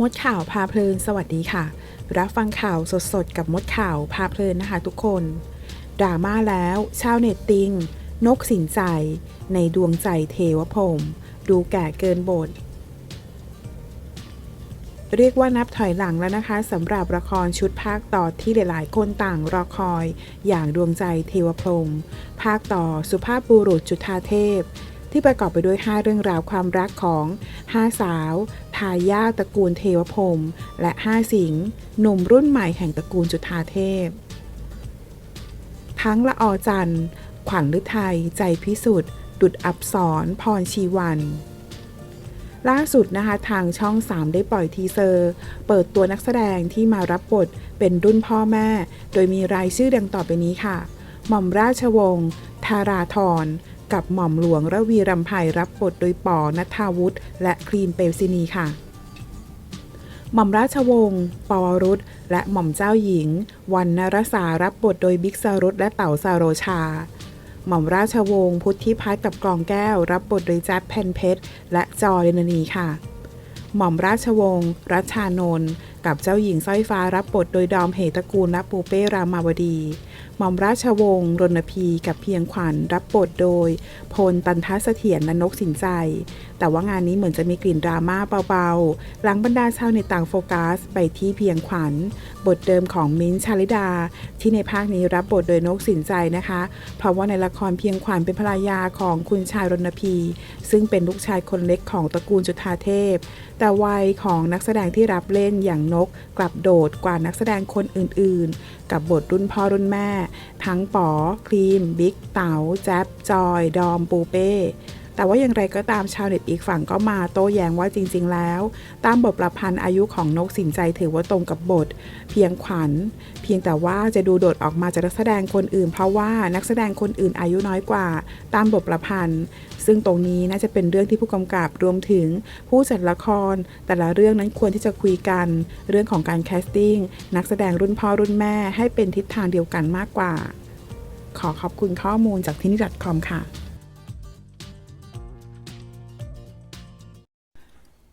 มดข่าวพาเพลิน สวัสดีค่ะ รับฟังข่าวสดๆ กับมดข่าวพาเพลินนะคะทุกคนดราม่าแล้ว ชาวเน็ตติง นกสินใจ ในดวงใจเทวพรมดูแก่เกินบท เรียกว่านับถอยหลังแล้วนะคะสำหรับละครชุดภาคต่อที่หลายๆ คนต่างรอคอย อย่างดวงใจเทวพรมภาคต่อสุภาพบุรุษจุฑาเทพที่ประกอบไปด้วย 5 เรื่องราวความรักของ 5 สาวายาทตระกูลเทวพรมและ5สิงห์หนุ่มรุ่นใหม่แห่งตระกูลจุฑาเทพ ทั้งละออจันทร์ ขวัญฤทัย ใจพิสุทธิ์ ดุดอับสรพรชีวัน ล่าสุดนะคะทางช่อง 3 ได้ปล่อยทีเซอร์ เปิดตัวนักแสดงที่มารับบทเป็นรุ่นพ่อแม่ โดยมีรายชื่อดังต่อไปนี้ค่ะ หม่อมราชวงศ์ธาราธร กับหม่อมหลวงระวีรำไพรับบทโดยปอนัทาวุฒิและครีมเปลซินีค่ะ หม่อมราชวงศ์ปวรุษและหม่อมเจ้าหญิง วันนรสารับบทโดยบิ๊กสรุตและเต๋าซาโรชา หม่อมราชวงศ์พุทธิพัฒน์กับกลองแก้ว รับบทโดยแจ๊บเพนเพชรและจอเรนนีค่ะ หม่อมราชวงศ์รัชชานนท์กับเจ้าหญิงสร้อยฟ้ารับบทโดยดอมเหตระกูลและปูเป้รามาวดี หม่อมราชวงศ์รณพีกับเพียงขวัญรับบทโดย พลตันทัศเสถียรและนกสินใจ แต่ว่างานนี้เหมือนจะมีกลิ่นดราม่าเบาๆ หลังบรรดาชาวในตต่างโฟกัสไปที่เพียงขวัญบทเดิมของมิ้นชาลิดา ที่ในภาคนี้รับบทโดยนกสินใจนะคะ เพราะว่าในละครเพียงขวัญเป็นภรรยาของคุณชายรณพี ซึ่งเป็นลูกชายคนเล็กของตระกูลจุฑาเทพ แต่วัยของนักแสดงที่รับเล่นอย่างนกกลับโดดกว่านักแสดงคนอื่นๆ กับบทรุ่นพ่อรุ่นแม่ ทั้งป๋อครีม บิ๊กเต๋าแจ๊บจอย ดอมปูเป้ แต่ว่าอย่างไรก็ตามชาวเน็ตอีกฝั่งก็มาโต้แย้งว่าจริง ๆ แล้ว ตามบทประพันธ์อายุของนกสินใจถือว่าตรงกับบท เพียงขวัญ เพียงแต่ว่าจะดูโดดออกมาจากนักแสดงคนอื่น เพราะว่านักแสดงคนอื่นอายุน้อยกว่า ตามบทประพันธ์ ซึ่งตรงนี้น่าจะเป็นเรื่องที่ผู้กำกับรวมถึงผู้จัดละคร แต่ละเรื่องนั้นควรที่จะคุยกัน เรื่องของการแคสติ้งนักแสดงรุ่นพ่อรุ่นแม่ให้เป็นทิศทางเดียวกันมากกว่า ขอขอบคุณข้อมูลจากที่นี่ .com ค่ะ